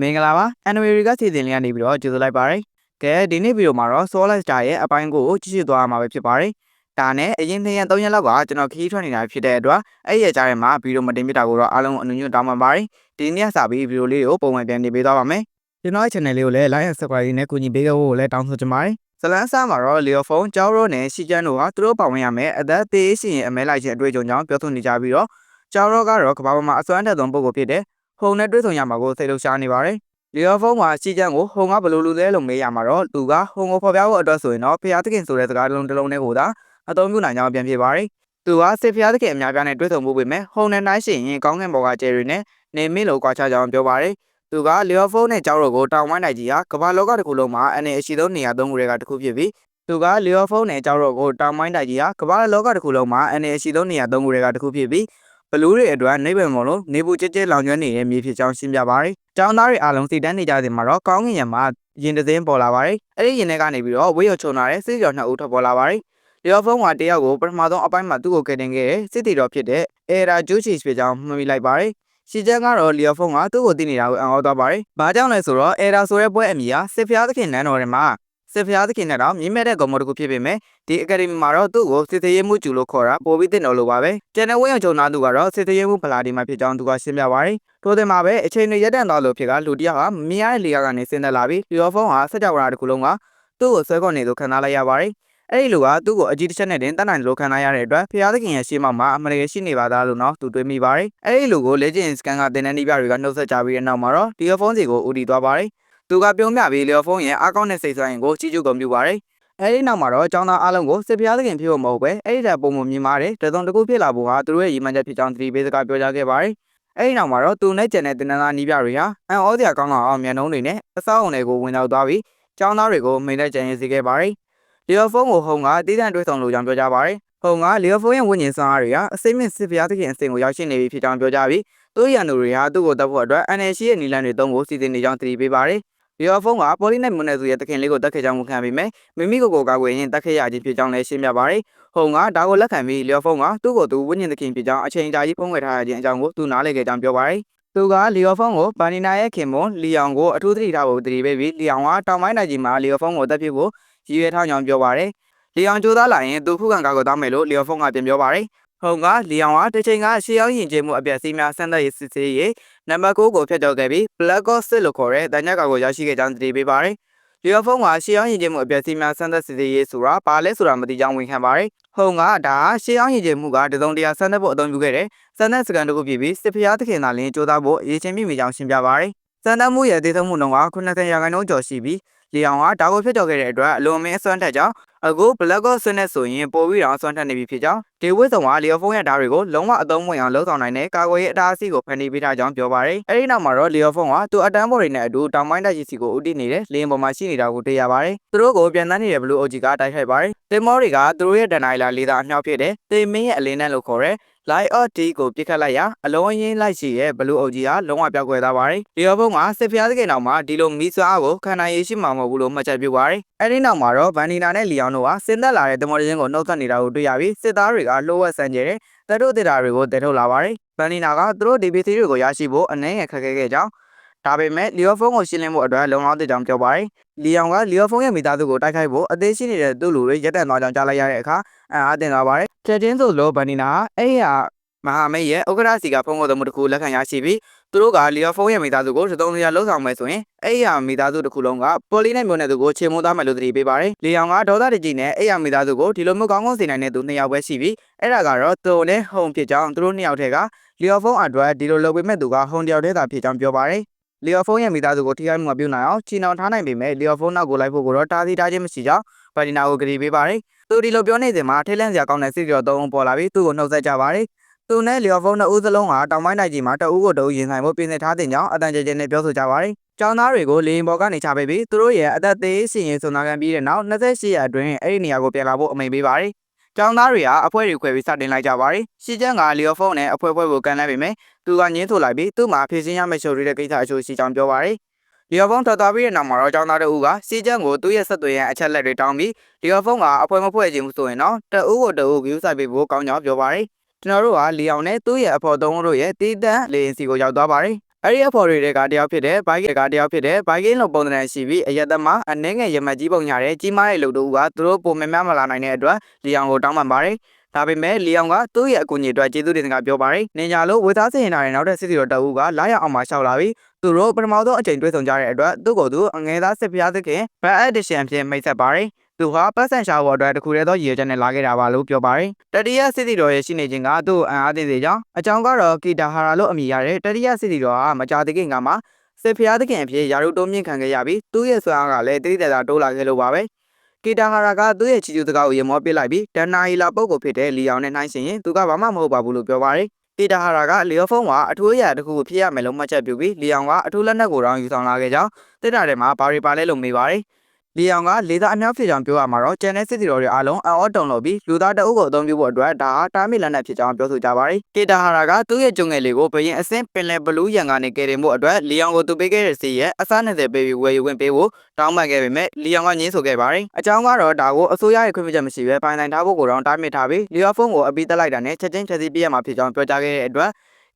မင်္ဂလာပါ anime တွေကစီစဉ်လေးကနေပြီးတော့ကြိုဆိုလိုက်ပါရစေ။ကဲဒီနေ့ဗီဒီယိုမှာတော့ Solar Star ရဲ့အပိုင်းကိုကြည့်ရှုသွားရမှာပဲဖြစ်ပါတယ်။ဒါနဲ့အရင်နှစ်ရက်သုံးရက်လောက်ကကျွန်တော်ခရီးထွက်နေတာဖြစ်တဲ့အတွက်အဲ့ဒီရဲ့ကြားထဲမှာဗီဒီယိုမတင်ပြတာကိုတော့အားလုံးအနူးညွတ်တောင်းပန်ပါတယ်။ဒီနေ့ကစပြီးဗီဒီယိုလေးကိုပုံမှန်ပြန်နေပေးသွားပါမယ်။ကျွန်တော်ရဲ့ channel လေးကိုလည်း like and subscribe နဲ့ကူညီပေးကြဖို့ကိုလည်းတောင်းဆိုချင်ပါတယ်။ဇလန်းဆာမှာတော့ Leo Phone ကျောင်းရိုးနဲ့ရှီကျန်းတို့ကသူတို့ပါဝင်ရမယ်အသက်သေးရှင်ရဲ့အမဲလိုက်ခြင်းအတွေ့အကြုံကြောင့်ပြောဆိုနေကြပြီးတော့ကျောင်းရိုးကတော့ကမ္ဘာပေါ်မှာအစွမ်းထက်ဆုံးပုဂ္ဂိုလ်ဖြစ်တဲ့ ဟုံနဲ့တွေ့ဆုံရမှာကိုစိတ်လှုပ်ရှားနေပါတယ်။လီယောဖုန်းမှာစီချမ်းကိုဟုံကဘယ်လိုလူလဲလို့မေးရမှာတော့သူကဟုံကိုဖော်ပြဖို့အတွက်ဆိုရင်တော့ဖျားသခင်ဆိုတဲ့စကားတစ်လုံးတစ်လုံးနဲ့ကိုသာအသုံးပြုနိုင်ကြောင်းပြန်ပြပါတယ်။သူကစစ်ဖျားသခင်အများပြားနဲ့တွေ့ဆုံမှုပေမဲ့ဟုံနဲ့နိုင်ရှင်ရင်ကောင်းကင်ဘော်ကကျယ်ရီနဲ့နေမင်းလိုကွာခြားကြောင်းပြောပါတယ်။သူကလီယောဖုန်းနဲ့ကြောက်ရောကိုတောင်ဝိုင်းနိုင်ကြီးဟာကမ္ဘာလောကတစ်ခုလုံးမှာအနေအရှိဆုံးနေရာသုံးခုတွေကတစ်ခုဖြစ်ပြီးသူကလီယောဖုန်းနဲ့ကြောက်ရောကိုတောင်ဝိုင်းနိုင်ကြီးဟာကမ္ဘာလောကတစ်ခုလုံးမှာအနေအရှိဆုံးနေရာသုံးခုတွေကတစ်ခုဖြစ်ပြီး ဘလူးတွေအတွက်နေပယ်မလို့နေပူကျဲကျဲလောင်ကျွမ်းနေတဲ့မြေဖြစ်ကြောင်းရှင်းပြပါတယ်။ကျောင်းသားတွေအားလုံးစိတ်တန်းနေကြတဲ့မှာတော့ကောင်းကင်ရံမှာရင်တသိန်းပေါ်လာပါတယ်။အဲ့ဒီရင်ထဲကနေပြီးတော့ဝေးရချုံလာတဲ့စစ်ကြော်နှစ်ဦးထွက်ပေါ်လာပါတယ်။လျော်ဖုန်းကတယောက်ကိုပထမဆုံးအပိုင်းမှာသူ့ကိုကယ်တင်ခဲ့တဲ့စစ်တီတော်ဖြစ်တဲ့အဲရာဂျူချီဖြစ်ကြောင်းမှတ်မိလိုက်ပါတယ်။ရှီချန်ကတော့လျော်ဖုန်းကသူ့ကိုသိနေတာကိုအံ့ဩသွားပါတယ်။ဘာကြောင့်လဲဆိုတော့အဲရာဆိုတဲ့ပွဲအမည်ဟာစစ်ဖျားသခင်နန်းတော်ထဲမှာ စစ်ဖျားသခင်နဲ့တော့မြင့်မြတ်တဲ့ဂုံမော်တစ်ခုဖြစ်ပေမဲ့ဒီအကယ်ဒမီမှာတော့သူ့ကိုစစ်သေးရေးမှုကျူလို့ခေါ်တာပိုပြီးတင်တော်လို့ပါပဲကျန်တဲ့ဝင်းအောင်ချုံနာသူကတော့စစ်သေးရေးမှုဖလာဒီမှာဖြစ်ကြောင်းသူကရှင်းပြပါတယ်ထို့တဲ့မှာပဲအချိန်တွေရက်တန့်သွားလို့ဖြစ်ကလူတစ်ယောက်ကမမြင်ရတဲ့လေယာဉ်ကနေဆင်းသက်လာပြီးလျော်ဖုန်းဟာစက်ကြောဝါတစ်ခုလုံးကသူ့ကိုဆွဲခေါ်နေသူခံစားလိုက်ရပါတယ်အဲ့ဒီလူကသူ့ကိုအကြီးတစ်ချက်နဲ့တင်တတ်နိုင်လို့ခံစားရတဲ့အတွက်ဖျားသခင်ရဲ့ရှေ့မှမှာအမရေရှိနေပါသားလို့နော်သူတွေးမိပါတယ်အဲ့ဒီလူကို Legend Scan ကတင်တဲ့နေပြတွေကနှုတ်ဆက်ကြပြီးတဲ့နောက်မှာတော့ဒီဖုန်းစီကိုဦးတည်သွားပါတယ် သူကပြုံးမြပြီးလျော်ဖုန်းရဲ့အကောင့်နဲ့စိတ်ဆွဲရင်ကိုကြီးကျုပ်ကုန်ပြပါတယ်အဲဒီနောက်မှာတော့ចောင်းသားအားလုံးကိုစစ်ဖျားသခင်ဖြစ်ဖို့မဟုတ်ပဲအဲ့ဒီတက်ပုံမမြင်မာတဲ့တစုံတစ်ခုဖြစ်လာဖို့ဟာသူတို့ရဲ့ရည်မှန်းချက်ဖြစ်ကြောင်းသတိပေးစကားပြောကြားခဲ့ပါတယ်။အဲဒီနောက်မှာတော့သူနဲ့ကျန်တဲ့တင်နန်းသားနီးပြတွေဟာအန်ဩစရာကောင်းကောင်းအောင်မြန်နှုံးတွေနဲ့အဆောက်အုံတွေကိုဝင်ရောက်သွားပြီးចောင်းသားတွေကိုမိန်တဲ့ကြံရည်စေခဲ့ပါတယ်။လီယိုဖုန်းကိုဟုံကတည်တံ့တွေးဆောင်လိုကြောင်းပြောကြားပါတယ်။ဟုံကလီယိုဖုန်းရဲ့ဝိညာဉ်ဆောင်အားတွေဟာအစိမ့်မြင့်စစ်ဖျားသခင်အစဉ်ကိုရောက်ရှိနေပြီဖြစ်ကြောင်းပြောကြားပြီးသူ့ရန်သူတွေဟာသူ့ကိုတပ်ဖို့အတွက်အန်နယ်ရှိရဲ့နီလန်တွေသုံးဖို့စီစဉ်နေကြောင်းသတိပေးပါတယ်။ လီယောဖုန်းကပေါ်လီနဲ့မွန်နယ်စုရဲ့တခင်လေးကိုတက်ခဲ့ကြောင်းဝန်ခံပြီးမြမိမိကိုယ်ကိုကာကွယ်ရင်တက်ခဲ့ရခြင်းဖြစ်ကြောင်းလည်းရှင်းပြပါတယ်။ဟုံကဒါကိုလက်ခံပြီးလီယောဖုန်းကသူ့ကိုသူဝိညာဉ်တခင်ဖြစ်ကြောင်းအချိန်ကြာကြီးဖုံးဝယ်ထားရခြင်းအကြောင်းကိုသူနားလည်ခဲ့ကြောင်းပြောပါတယ်။သူကလီယောဖုန်းကိုဘာနီနာရဲ့ခင်မွန်လီယောင်ကိုအထူးသတိထားဖို့တတိပေးပြီးလီယောင်ကတောင်ပိုင်းနိုင်ကြီးမှာလီယောဖုန်းကိုတက်ဖြစ်ဖို့ရည်ရွယ်ထားကြောင်းပြောပါတယ်။လီယောင်ကြိုးစားလာရင်သူခုခံကာကွယ်သားမယ်လို့လီယောဖုန်းကပြန်ပြောပါတယ်။ဟုံကလီယောင်ကတစ်ချိန်ကရှေးရောက်ယဉ်ကျေးမှုအပြည့်အစည်းများဆန်းသက်ရေးစစ်ဆေးရေး နံပါတ်9ကိုဖျက်ကျော်ခဲ့ပြီး Black Ops စစ်လို့ခေါ်တဲ့တန်ညက်ကောင်ကိုရရှိခဲ့ကြောင်းတည်ပေးပါတယ်။လီယောဖုန်းကရှေးအောင်ရင်ကျမှုအပြည့်အစည်းများဆန်းသက်စစ်ဆေးရေးဆိုတာဘာလဲဆိုတာမသိကြောင်းဝန်ခံပါတယ်။ဟုံကဒါရှေးအောင်ရင်ကျမှုကတစုံတရာဆန်းသက်ဖို့အသုံးပြုခဲ့တဲ့ဆန်းသက်စကန်တစ်ခုဖြစ်ပြီးစစ်ဖျားသခင်သာလင်းကြိုးစားဖို့အရေးချင်းပြမိကြောင်းရှင်းပြပါတယ်။စံတမ်းမှုရဲ့ဒေသမှုနှုန်းက90ရာခိုင်နှုန်းကျော်ရှိပြီးလီအောင်ကဒါကိုဖျက်ကျော်ခဲ့တဲ့အတွက်အလွန်မင်းအစွမ်းထက်ကြောင်း အခု Black Ops ဆွနဲ့ဆိုရင်ပိုပြီးတော့အစွမ်းထက်နေပြီဖြစ်ကြောင်းဒေဝစ်ဆောင်ကလီယိုဖုန်းရဲ့ဓာတ်တွေကိုလုံးဝအသုံးဝင်အောင်လှုပ်ဆောင်နိုင်တဲ့ကာကွယ်ရေးအတားအဆီးကိုဖန်တီးပေးထားကြောင်းပြောပါတယ်။အဲဒီနောက်မှာတော့လီယိုဖုန်းကသူအတန်းပေါ်တွေနဲ့အတူတောင်ပိုင်းတိုက်ကြီးစီကိုဦးတည်နေတဲ့လေယာဉ်ပေါ်မှာရှိနေတာကိုတွေ့ရပါတယ်။သူတို့ကိုပြန်တန်းနေတဲ့ဘလူးအိုဂျီကတိုက်ခိုက်ပါတယ်။တင်မောတွေကသူတို့ရဲ့ဒဏ္ဍာရီလာလေးသာအမြောက်ဖြစ်တဲ့တေမင်းရဲ့အလင်းနဲ့လို့ခေါ်တဲ့ Light of D ကိုပြစ်ခတ်လိုက်ရာအလုံးရင်းလိုက်ရှိရဲ့ဘလူးအုပ်ကြီးဟာလုံးဝပြောက်ကွယ်သွားပါတယ်။ဒီရောဘုံကစစ်ဖျားစကေနောက်မှာဒီလိုမီးစွားကိုခံနိုင်ရရှိမှာမဟုတ်ဘူးလို့မှတ်ချက်ပြုပါတယ်။အဲဒီနောက်မှာတော့ဗန်နီနာနဲ့လီအောင်တို့ဟာဆင်းသက်လာတဲ့တမော်ရင်းကိုနှုတ်ဆက်နေတာကိုတွေ့ရပြီးစစ်သားတွေကလှိုးဝက်ဆန်းကျဲတဲ့တတို့တေတာတွေကိုတည်ထုတ်လာပါတယ်။ဗန်နီနာကသူတို့ DPC တွေကိုရရှိဖို့အနေငယ်ခက်ခဲခဲ့ကြောင်းဒါပေမဲ့လီယိုဖုန်းကိုရှင်းလင်းဖို့အတွက်လုံလောက်တဲ့ကြောင်ပြောပါတယ်။လီအောင်ကလီယိုဖုန်းရဲ့မိသားစုကိုတိုက်ခိုက်ဖို့အသေးရှိနေတဲ့သူ့လူတွေရက်တန့်သွားကြောင်းကြားလိုက်ရတဲ့အခါအံ့အားသင့်သွားပါတယ်။ချက်ချင်းဆိုလို့ဗန်နီနာအဲ့ရ မဟာမိတ်ရဲ့ဥက္ကဋ္ဌစီကဖုန်းကိုသမုတ်တစ်ခုလက်ခံရရှိပြီးသူတို့ကလီယောဖုန်းရဲ့မိသားစုကိုသုံးနေရလှုပ်ဆောင်မယ်ဆိုရင်အဲ့ရမိသားစုတစ်ခုလုံးကပေါ်လီနဲ့မျိုးနဲ့သူကိုချေမိုးသားမယ်လို့တတိပေးပါတယ်။လီယောင်ကဒေါသတကြီးနဲ့အဲ့ရမိသားစုကိုဒီလိုမျိုးကောင်းကောင်းစေနိုင်တဲ့သူနှစ်ယောက်ပဲရှိပြီးအဲ့ဒါကတော့သူနဲ့ဟုံဖြစ်ကြောင်းသူတို့နှစ်ယောက်ထဲကလီယောဖုန်းအတွက်ဒီလိုလုပ်ပေးမဲ့သူကဟုံတယောက်တည်းသာဖြစ်ကြောင်းပြောပါတယ်။လီယောဖုန်းရဲ့မိသားစုကိုထိခိုက်မှုမပြုနိုင်အောင်ချီနှောင်ထားနိုင်ပေမဲ့လီယောဖုန်းနောက်ကိုလိုက်ဖို့ကိုတော့တားသီးထားခြင်းမရှိကြောင်းဗဒီနာကိုကြည်ပေးပါတယ်။သူဒီလိုပြောနေစဉ်မှာထိတ်လန့်စရာကောင်းတဲ့စစ်ကြောသုံးပေါ်လာပြီးသူ့ကိုနှုတ်ဆက်ကြပါတယ်။ သူနဲ့လျော်ဖုန်းနှစ်ဦးစလုံးဟာတောင်ပိုင်းနိုင်ကြီးမှာတအူးကိုတအူးရင်ဆိုင်ဖို့ပြင်ဆင်ထားတဲ့ကြောင့်အတန်ကျကျနဲ့ပြောဆိုကြပါတယ်။ကျောင်းသားတွေကိုလေရင်ပေါ်ကနေချပေးပြီးသူတို့ရဲ့အသက်သေးစီရင်စွန်သားခံပြီးတဲ့နောက်28ရက်အတွင်းအဲ့ဒီနေရာကိုပြန်လာဖို့အမိန့်ပေးပါတယ်။ကျောင်းသားတွေဟာအဖွဲ့တွေခွဲပြီးစတင်လိုက်ကြပါတယ်။ရှီကျန်းကလျော်ဖုန်းနဲ့အဖွဲ့ဖွဲ့ကိုကန်လိုက်ပေမဲ့သူကငင်းဆိုလိုက်ပြီးသူ့မှာဖြည့်ရှင်းရမယ့်ရှုပ်ရတဲ့ကိစ္စအချို့ရှိကြောင်းပြောပါတယ်။လျော်ဖုန်းထွက်သွားပြီးတဲ့နောက်မှာတော့ကျောင်းသားတို့ကစီကျန်းကိုသူ့ရဲ့ဆက်သွယ်ရန်အချက်လက်တွေတောင်းပြီးလျော်ဖုန်းကအဖွဲမဖွဲ့ခြင်းဆိုရင်တော့တအူးကိုတအူး view ဆိုင်ပေးဖို့ကောင်းကြောင်းပြောပါတယ် ကျွန်တော်တို့ကလီအောင်နဲ့သူ့ရဲ့အဖော်သုံးတို့ရဲ့တီးတန့်လေရင်စီကိုရောက်သွားပါတယ်အဲ့ဒီအဖော်တွေကတယောက်ဖြစ်တဲ့ဘိုက်ကကတယောက်ဖြစ်တဲ့ဘိုက်ကင်းလိုပုံစံရှိပြီးအရက်သမားအနှဲငယ်ရမတ်ကြီးပုံညာတဲ့ကြီးမားတဲ့လူတို့ကသူတို့ပုံမများမလာနိုင်တဲ့အတွက်လီအောင်ကိုတောင်းပန်ပါတယ်ဒါပေမဲ့လီအောင်ကသူ့ရဲ့အကူအညီအတွက်ကျေးဇူးတင်စကားပြောပါတယ်။နင်ညာလို့ဝေသားစင်ရင်တဲ့နောက်တဲ့စစ်စီတော်တအူးကလာရအောင်မှရှောက်လာပြီးသူတို့ပထမဆုံးအချိန်တွေ့ဆုံကြတဲ့အတွက်သူ့ကိုယ်သူအငယ်သားစစ်ဖျားသခင်ဘတ်အက်ဒီရှင်ဖြစ်မိတ်ဆက်ပါတယ်။ သူဟာပတ်စံရှာဖို့အတွက်တခုတည်းသောရည်ရွယ်ချက်နဲ့လာခဲ့တာပါလို့ပြောပါတယ်။တတိယစစ်စီတော်ရဲ့ရှိနေခြင်းကသူ့အံအားသင့်စေကြောင်းအကြောင်းကတော့ကီတာဟာရာလို့အမည်ရတဲ့တတိယစစ်စီတော်ဟာမကြာသေးခင်ကမှစစ်ဖျားသခင်အဖြစ်ယာရုတိုးမြင့်ခံခဲ့ရပြီးသူ့ရဲ့ဆွမ်းအားကလည်းတိတိကျကျတိုးလာခဲ့လို့ပါပဲ။ကီတာဟာရာကသူ့ရဲ့ချီကျူးစကားကိုရေမောပစ်လိုက်ပြီးဒန်နာဟီလာပုတ်ကိုဖြစ်တဲ့လီအောင်နဲ့နှိုင်းရှင်ရင်သူကဘာမှမဟုတ်ပါဘူးလို့ပြောပါတယ်။ကီတာဟာရာကလီယိုဖုန်းကအထူးအရာတစ်ခုကိုဖြစ်ရမယ်လို့မှတ်ချက်ပြုပြီးလီအောင်ကအထူးလက်နက်ကိုတောင်းယူဆောင်လာခဲ့ကြောင်းတစ်တာထဲမှာဘာရီပါလဲလို့မေးပါတယ်။ လီအောင်ကလေသားအများဖြစ်ကြောင်းပြောရမှာတော့ကျန်တဲ့စစ်တီတော်တွေအားလုံးအံ့ဩတုန်လို့ပြီးလူသားတအုပ်ကိုအသုံးပြုဖို့အတွက်ဒါဟာတားမီလက်နက်ဖြစ်ကြောင်းပြောဆိုကြပါတယ်။ကေတာဟာရာကသူ့ရဲ့ကြုံငယ်လေးကိုဘရင်အစင်းပင်လယ်ဘလူးရန်ကနေကယ်တင်ဖို့အတွက်လီအောင်ကိုသူပေးခဲ့တဲ့စီရဲ့အစား20ပေးပြီးဝယ်ယူခွင့်ပေးဖို့တောင်းပန်ခဲ့ပေမဲ့လီအောင်ကငြင်းဆိုခဲ့ပါတယ်။အကြောင်းကတော့ဒါကိုအစိုးရရဲ့ခွင့်ပြုချက်မရှိဘဲပိုင်ဆိုင်ထားဖို့ကိုတော့တားမြစ်ထားပြီးလီယောဖုန်းကိုအပြီးတက်လိုက်တာနဲ့ချက်ချင်းချက်စီပြရမှာဖြစ်ကြောင်းပြောကြားခဲ့တဲ့အတွက်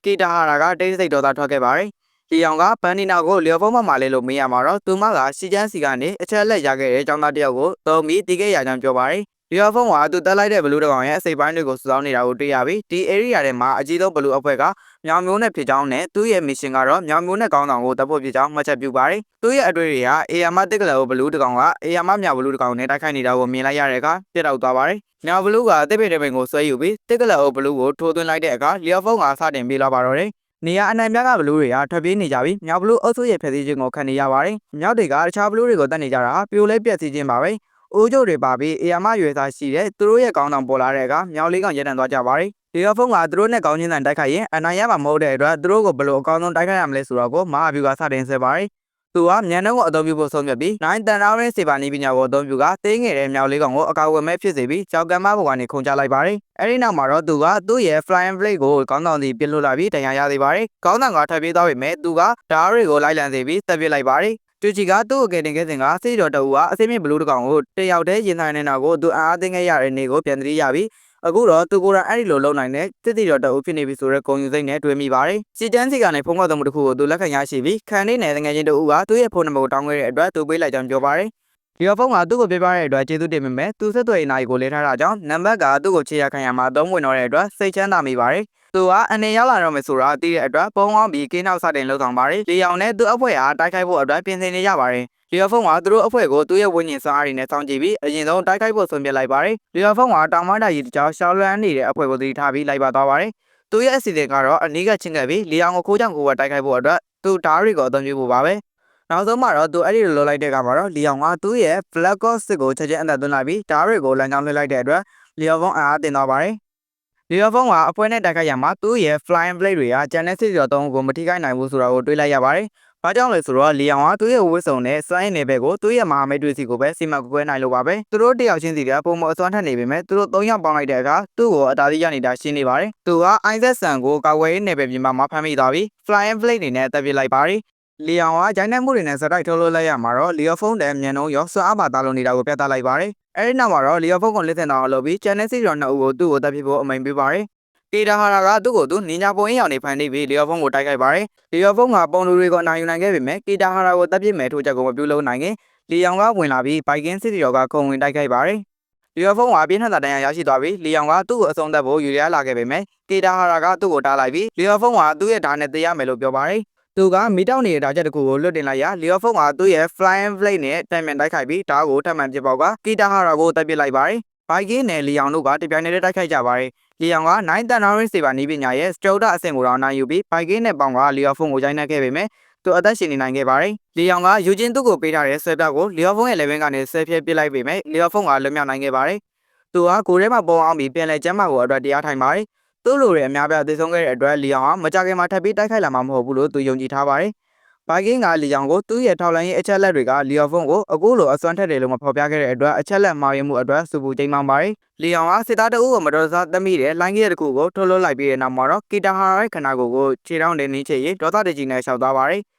ကေတာဟာရာကတိတ်ဆိတ်တော်သားထွက်ခဲ့ပါတယ်။ ဒီအောင်ကဘန်နီနာကိုလျော်ဖုံးမမှာလဲလို့မေးရမှာတော့သူမကစီချမ်းစီကနေအချက်လက်ရခဲ့တဲ့ចောင်းသားတယောက်ကိုသုံးပြီးတီးခဲ့ရကြောင်းပြောပါတယ်လျော်ဖုံးကသူတက်လိုက်တဲ့ဘလူးတကောင်ရဲ့အစိပ်ပိုင်းတွေကိုစုဆောင်းနေတာကိုတွေ့ရပြီးဒီ area ထဲမှာအကြီးဆုံးဘလူးအဖွဲ့ကမြောင်မျိုးနဲ့ဖြစ်ကြောင်းနဲ့သူ့ရဲ့ mission ကတော့မြောင်မျိုးနဲ့ကောင်းဆောင်ကိုတပ်ဖို့ဖြစ်ကြောင်းမှတ်ချက်ပြုပါတယ်သူ့ရဲ့အတွေ့အကြုံကအေယာမတစ်ကလကိုဘလူးတကောင်ကအေယာမမြောင်ဘလူးတကောင်နဲ့တိုက်ခိုက်နေတာကိုမြင်လိုက်ရတဲ့အခါပြတ်တောက်သွားပါတယ်မြောင်ဘလူးကတစ်ပိတ်တဲ့ပင်ကိုဆွဲယူပြီးတစ်ကလအုပ်ဘလူးကိုထိုးသွင်းလိုက်တဲ့အခါလျော်ဖုံးကစတင်ပြေးလာပါတော့တယ် နေရအနိုင်မြကဘလူးတွေကထွက်ပြေးနေကြပြီးမြောက်ဘလူးအုပ်စုရဲ့ဖျက်ဆီးခြင်းကိုခံနေရပါတယ်။မြောက်တွေကတခြားဘလူးတွေကိုတတ်နေကြတာပြိုလဲပြက်စီးခြင်းပါပဲ။အိုးကျုပ်တွေပါပြီးအေယာမရွယ်သားရှိတဲ့သူတို့ရဲ့ကောင်းဆောင်ပေါ်လာတဲ့အခါမြောက်လေးကောင်ရန်တန်သွားကြပါတယ်။ဒီကဖုန်းကသူတို့နဲ့ကောင်းချင်းတန်တိုက်ခိုက်ရင်အနိုင်ရမှာမဟုတ်တဲ့အတွက်သူတို့ကိုဘယ်လိုအကောင်းဆုံးတိုက်ခိုက်ရမလဲဆိုတော့ကိုမဟာဗျူကစတင်ဆက်ပါတယ်။ သူကမြန်နှုတ်ကိုအသုံးပြုဖို့ဆုံးဖြတ်ပြီးနိုင်တန်ရောင်းရဲ့စေပါနီးပညာကိုအသုံးပြုကတင်းငယ်တဲ့မြောက်လေးကောင်ကိုအကာအကွယ်မဲ့ဖြစ်စေပြီးကြောက်ကမ်းမဘုံကနေခုန်ချလိုက်ပါတယ်။အဲဒီနောက်မှာတော့သူကသူ့ရဲ့ flying blade ကိုကောင်းဆောင်စီပြစ်လွတ်လာပြီးတရားရသေးပါတယ်။ကောင်းဆောင်ကထွက်ပြေးသွားပေမဲ့သူကဓာတ်တွေကိုလိုက်လံစေပြီးတပ်ပစ်လိုက်ပါတယ်။တူချီကသူ့ကိုကယ်တင်ခဲ့စဉ်ကစိတ်တော်တအူကအစိမ့်မြင့်ဘလူးတကောင်ကိုတယောက်တည်းရင်ဆိုင်နေတာကိုသူအားအသိငယ်ရတဲ့နေကိုပြန်သတိရပြီး အခုတော့သူကိုယ်တိုင်အဲ့ဒီလိုလုံနိုင်တဲ့တစ်တိတော်တအူဖြစ်နေပြီဆိုတော့ဂုံယူစိတ်နဲ့တွေ့မိပါတယ်။စီတန်းစီကနေဖုန်းခေါ်တော်မူတစ်ခုကိုသူလက်ခံရရှိပြီးခံနေနေတဲ့ငယ်ချင်းတအူကသူ့ရဲ့ဖုန်းနံပါတ်ကိုတောင်းခဲ့တဲ့အတွက်သူပေးလိုက်ကြောင်းပြောပါတယ်။ ဒီဖုန်းကသူ့ကိုပြပြတဲ့အတွက်ကျေးဇူးတင်ပေမဲ့သူဆက်သွယ်ရေးနိုင်ကိုလဲထားတာကြောင့်နံပါတ်ကသူ့ကိုချေရခံရမှာသုံးဝင်တော့တဲ့အတွက်စိတ်ချမ်းသာမိပါတယ်။သူကအနေရောက်လာတော့မယ်ဆိုတာသိတဲ့အတွက်ပုံအောင်ပြီးကင်းနောက်စတင်လှုပ်ဆောင်ပါတယ်။လေအောင်နဲ့သူ့အဖွဲ့အားတိုက်ခိုက်ဖို့အတွက်ပြင်ဆင်နေကြပါတယ်။လီယာဖုန်းကသူတို့အဖွဲ့ကိုသူ့ရဲ့ဝိညာဉ်စွမ်းအားတွေနဲ့စောင့်ကြည့်ပြီးအရင်ဆုံးတိုက်ခိုက်ဖို့ဆုံးဖြတ်လိုက်ပါတယ်။လီယာဖုန်းကတောင်မတာရီတကြောင်ရှောင်းလန်းနေတဲ့အဖွဲ့ကိုတည်ထားပြီးလိုက်ပါသွားပါတယ်။သူ့ရဲ့အစီအစဉ်ကတော့အနည်းကချင်းခဲ့ပြီးလီယာကိုခိုးကြောင်ကိုယ်ကတိုက်ခိုက်ဖို့အတွက်သူဓာတ်တွေကိုအသုံးပြုဖို့ပါပဲ။ နောက်ဆုံးမှာတော့သူအဲ့ဒီလိုလုပ်လိုက်တဲ့ကမှာတော့လီယောင်ကသူ့ရဲ့ Black Ops စစ်ကိုချက်ချင်းအသက်သွင်းလိုက်ပြီးဓာတ်တွေကိုလမ်းကြောင်းလွှဲလိုက်တဲ့အတွက်လီယောဖုန်းအားတင်သွားပါတယ်။လီယောဖုန်းကအပွဲနဲ့တိုက်ခိုက်ရမှာသူ့ရဲ့ Flying Blade တွေကကျန်တဲ့စစ်ကြောသုံးကိုမထိခိုက်နိုင်ဘူးဆိုတာကိုတွေးလိုက်ရပါတယ်။ဘာကြောင့်လဲဆိုတော့လီယောင်ကသူ့ရဲ့ဝစ်စုံနဲ့စွမ်းရည်နယ်ဘက်ကိုသူ့ရဲ့မဟာမိတ်တွေစီကိုပဲစီမံကွယ်နိုင်လို့ပါပဲသူတို့တယောက်ချင်းစီကပုံမအစွမ်းထက်နေပေမဲ့သူတို့၃ယောက်ပေါင်းလိုက်တဲ့အခါသူ့ကိုအသာစီးရနေတာရှင်းနေပါတယ်သူကအိုင်ဇက်ဆန်ကိုကာဝယ်ရေးနယ်ဘက်ပြင်ပမှာဖမ်းမိသွားပြီး Flying Blade တွေနဲ့တပ်ပစ်လိုက်ပါတယ် လီယောင်ကဂျိုင်းနှက်မှုတွေနဲ့စတိုက်ထုတ်လို့လိုက်ရမှာတော့လီယောဖုန်းတဲ့မြန်နှုံးရောစွမ်းအားပါသားလုံးနေတာကိုပြသလိုက်ပါတယ်အဲဒီနောက်မှာတော့လီယောဖုန်းကိုလက်ဆင့်တော်လုပ်ပြီးကျန်တဲ့စီရောနှစ်ဦးကိုသူ့ကိုတပ်ပစ်ဖို့အမိန်ပေးပါတယ်ကေတာဟာရာကသူ့ကိုသူနင်ညာပုံအင်းရောင်နေဖန်တီးပြီးလီယောဖုန်းကိုတိုက်ခိုက်ပါတယ်။လီယောဖုန်းကပုံလူတွေကိုအနိုင်ယူနိုင်ခဲ့ပေမဲ့ကေတာဟာရာကိုတပ်ပစ်မယ်ထို့ချက်ကိုမပြုလုပ်နိုင်ခင်လီယောင်ကဝင်လာပြီးဘိုက်ကင်းစစ်တီတော်ကခုံဝင်တိုက်ခိုက်ပါတယ်။လီယောဖုန်းကပြင်းထန်တဲ့ဒဏ်ရာရရှိသွားပြီးလီယောင်ကသူ့ကိုအဆုံးသတ်ဖို့ယူရလာခဲ့ပေမဲ့ကေတာဟာရာကသူ့ကိုတားလိုက်ပြီးလီယောဖုန်းကသူ့ရဲ့ဓာတ်နဲ့တေးရမယ်လို့ပြောပါတယ်။ သူကမီတောက်နေတဲ့ဓာတ်ချက်တစ်ခုကိုလွတ်တင်လိုက်ရလီယောဖုန်းကသူ့ရဲ့ flying blade နဲ့တိုင်ပင်တိုက်ခိုက်ပြီးဓာတ်ကိုထပ်မံပစ်ပေါက်ကကီတာဟာရာကိုတပ်ပစ်လိုက်ပါတယ်။ဘိုက်ကင်းနဲ့လီယောင်တို့ကတပြိုင်တည်းတိုက်ခိုက်ကြပါတယ်။လီယောင်က9တန်နာရင်းစေပါနီးပညာရဲ့စတောဒအဆင့်ကိုတော့နိုင်ယူပြီးဘိုက်ကင်းနဲ့ပေါင်ကလီယောဖုန်းကိုရိုက်နှက်ခဲ့ပေမဲ့သူအသက်ရှင်နေနိုင်ခဲ့ပါတယ်။လီယောင်ကယူဂျင်သူ့ကိုပေးထားတဲ့ဆွဲတာကိုလီယောဖုန်းရဲ့ level ကနေဆဲဖြဲပစ်လိုက်ပေမဲ့လီယောဖုန်းကလွတ်မြောက်နိုင်ခဲ့ပါတယ်။သူကကိုယ်ထဲမှာပုံအောင်ပြီးပြန်လဲကျမ်းမာကိုအတွက်တရားထိုင်ပါတယ်။ သူ့လိုရဲ့အများပြသေဆုံးခဲ့တဲ့အတွက်လီယောင်ကမကြခင်မှာထပ်ပြီးတိုက်ခိုက်လာမှာမဟုတ်ဘူးလို့သူယုံကြည်ထားပါတယ်။ဘိုက်ကင်းကလီယောင်ကိုသူ့ရဲ့ထောက်လိုင်းရေးအချက်လက်တွေကလီယောဖုန်းကိုအခုလိုအစွမ်းထက်တယ်လို့မဖော်ပြခဲ့တဲ့အတွက်အချက်လက်မှားယွင်းမှုအတွက်စူပူချိန်မှန်ပါတယ်။လီယောင်ကစစ်သားတအုပ်ကိုမတော်တဆသတ်မိတဲ့လိုင်းကြီးတစ်ခုကိုထုတ်လွှတ်လိုက်ပြီးတဲ့နောက်မှာတော့ကီတာဟာရဲ့ခနာကိုကိုခြေထောက်နဲ့နှင်းချေရေးဒေါသတကြီးနဲ့ရှောက်သွားပါတယ်။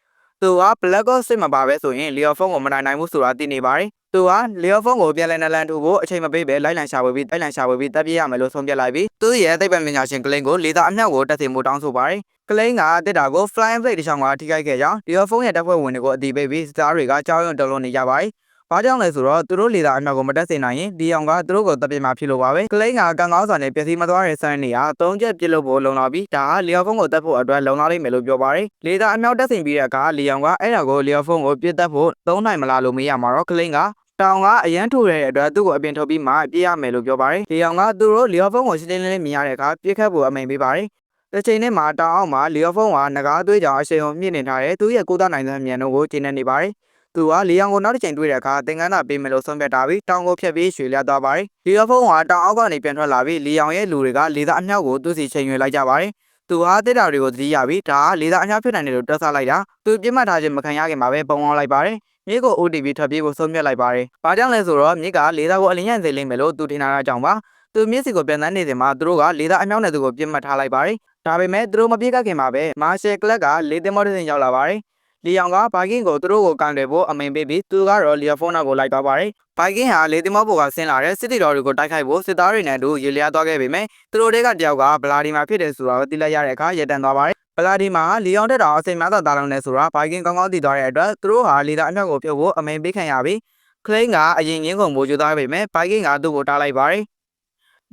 သူက Black Ops စစ်မှာပါပဲဆိုရင် Leo Fong ကိုမနိုင်နိုင်ဘူးဆိုတာသိနေပါတယ်သူက Leo Fong ကိုပြန်လဲနလန်ထူဖို့အချိန်မပေးပဲလိုက်လံရှာဝေပြီးတိုက်လံရှာဝေပြီးတပ်ပြရမယ်လို့ဆုံးဖြတ်လိုက်ပြီးသူရဲ့သိပ္ပံပညာရှင်ကလင်းကိုလေသာအမြောက်ကိုတက်စီမှုတောင်းဆိုပါတယ်ကလိန်ကတစ်တာကို Flying Blade တစ်ချောင်းကထိခိုက်ခဲ့ကြောင်း Leo Fong ရဲ့တပ်ဖွဲ့ဝင်တွေကိုအတိပေးပြီးစတားတွေကကြောက်ရွံ့တုန်လှုပ်နေကြပါတယ် ဘာကြောင့်လဲဆိုတော့သူတို့လေသာအမြောက်ကိုမတက်စေနိုင်ရင်ဒီအောင်ကသူတို့ကိုတပ်ပြမှာဖြစ်လို့ပါပဲကလိန်ကကံကောင်းစွာနဲ့ပျက်စီးမသွားတဲ့စမ်းနေရာ၃ချက်ပြစ်လို့ဖို့လုံလောက်ပြီးဒါကလီယိုဖုန်းကိုတက်ဖို့အတွက်လုံလောက်လိမ့်မယ်လို့ပြောပါတယ်လေသာအမြောက်တက်ဆင်ပြီးတဲ့အခါလီယောင်ကအဲ့ဒါကိုလီယိုဖုန်းကိုပြစ်တက်ဖို့သုံးနိုင်မလားလို့မေးရမှာတော့ကလိန်ကတောင်ကအရန်ထိုးရတဲ့အတွက်သူ့ကိုအပြင်ထုတ်ပြီးမှပြစ်ရမယ်လို့ပြောပါတယ်လီယောင်ကသူတို့လီယိုဖုန်းကိုရှင်းရှင်းလင်းလင်းမြင်ရတဲ့အခါပြစ်ခတ်ဖို့အမိန်ပေးပါတယ်တစ်ချိန်နဲ့မှာတောင်အောင်မှာလီယိုဖုန်းကငကားသွေးကြောင်အရှိန်ကိုမြင့်နေထားတဲ့သူ့ရဲ့ကိုးသားနိုင်တဲ့မြန်တို့ကိုကျင်းနေနေပါတယ် သူကလီယောင်ကိုနောက်တစ်ချိန်တွေ့တဲ့အခါသင်္ကန်းသာပေးမယ်လို့ဆုံးဖြတ်ထားပြီးတောင်ကိုဖြတ်ပြီးရွှေလျသွားပါတယ်လီယိုဖုန်းကတောင်အောက်ကနေပြန်ထွက်လာပြီးလီယောင်ရဲ့လူတွေကလေသာအမြောက်ကိုသူ့စီချိန်ရွေလိုက်ကြပါတယ်သူဟာတစ်တာတွေကိုသတိရပြီးဒါကလေသာအမြောက်ဖြစ်နိုင်တယ်လို့တွက်ဆလိုက်တာသူပြစ်မှတ်ထားခြင်းမခံရခင်မှာပဲပုံအောင်လိုက်ပါတယ်မြေကို OTP ထွက်ပြေးဖို့ဆုံးဖြတ်လိုက်ပါတယ်။ဘာကြောင့်လဲဆိုတော့မြေကလေသာကိုအလင်းရန်စေလိမ့်မယ်လို့သူထင်တာကြောင့်ပါ။သူမျက်စိကိုပြန်တန်းနေစဉ်မှာသူတို့ကလေသာအမြောက်နဲ့သူကိုပြစ်မှတ်ထားလိုက်ပါတယ်။ဒါပေမဲ့သူတို့မပြေးကပ်ခင်မှာပဲမာရှယ်ကလပ်ကလေသင်္ဘောတစ်စင်းရောက်လာပါတယ်။ လီယောင်ကဘာကင်းကိုသူတို့ကိုကန်တယ်ဖို့အမိန်ပေးပြီးသူကတော့လီယိုဖုန်းနောက်ကိုလိုက်သွားပါတယ်။ဘာကင်းဟာလေသင်္ဘောပေါ်ကဆင်းလာတဲ့စစ်တီတော်တွေကိုတိုက်ခိုက်ဖို့စစ်သားတွေနဲ့အတူရေလျားသွားခဲ့ပေမဲ့သူတို့တွေကတယောက်ကဗလာဒီမာဖြစ်တယ်ဆိုတာကိုသိလိုက်ရတဲ့အခါရပ်တန့်သွားပါတယ်။ဗလာဒီမာကလီယောင်တက်တော်အစိမ်များသာတာလုံးနဲ့ဆိုတာဘာကင်းကောင်းကောင်းသိသွားတဲ့အတွက်သူတို့ဟာလေသာအမြောက်ကိုပြုတ်ဖို့အမိန်ပေးခံရပြီးကလိန်ကအရင်ရင်းကုန်မိုးကျသွားပေမဲ့ဘာကင်းကသူ့ကိုတားလိုက်ပါတယ်။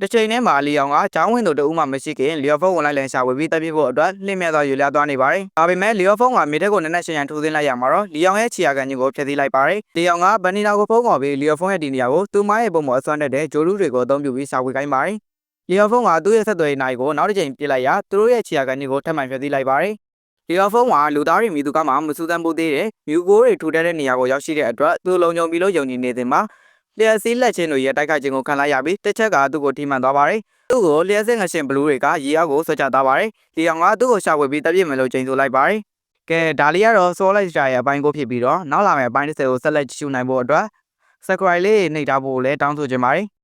တစ်ချိန်တည်းမှာလီယောင်ကချောင်းဝင်သူတအူးမှမရှိခင်လီယောဖုန်းကိုလိုက်လန်ရှာဝေပြီးတပ်ပြဖို့အတွက်လှင့်မြတ်သောရေလျားသွားနေပါတယ်။ဒါပေမဲ့လီယောဖုန်းကမြေတက်ကိုနက်နက်ရှင်းရှင်းထိုးသွင်းလိုက်ရမှာတော့လီယောင်ရဲ့ခြေရာကန်ကြီးကိုဖျက်ဆီးလိုက်ပါတယ်။လီယောင်ကဗန်နီနာကိုဖုန်းခေါ်ပြီးလီယောဖုန်းရဲ့ဒီနေရာကိုသူ့မရဲ့ပုံပေါ်အစွမ်းတက်တဲ့ဂျိုလူတွေကိုအသုံးပြုပြီးရှာဝေခိုင်းပါတယ်။လီယောဖုန်းကသူ့ရဲ့ဆက်သွယ်ရေးနိုင်ကိုနောက်တစ်ချိန်ပြစ်လိုက်ရာသူတို့ရဲ့ခြေရာကန်ကြီးကိုထပ်မံဖျက်ဆီးလိုက်ပါတယ်။လီယောဖုန်းကလူသားတွေမိသူကမှမစူးစမ်းဖို့သေးတဲ့မြူကိုတွေထူထပ်တဲ့နေရာကိုရောက်ရှိတဲ့အတွက်သူ့လုံခြုံပြီးလို့ယုံကြည်နေသည်မှာ လျှက်စီးလက်ချင်းတွေရဲ့တိုက်ခိုက်ခြင်းကိုခံလိုက်ရပြီးတစ်ချက်ကသူ့ကိုထိမှန်သွားပါတယ်။သူ့ကိုလျှက်စင်ငရှင်ဘလူးတွေကရေအောက်ကိုဆွချသွားပါတယ်။ဒီအောင်ကသူ့ကိုရှာဝေပြီးတပ်ပြစ်မယ်လို့ချိန်ဆိုလိုက်ပါတယ်။ကဲဒါလေးကတော့စောလိုက်စတာရဲ့အပိုင်းကိုဖြစ်ပြီးတော့နောက်လာမယ့်အပိုင်း30ကိုဆက်လက်ကြည့်ရှုနိုင်ဖို့အတွက် subscribe လေးနှိပ်ထားဖို့လည်းတောင်းဆိုချင်ပါတယ်။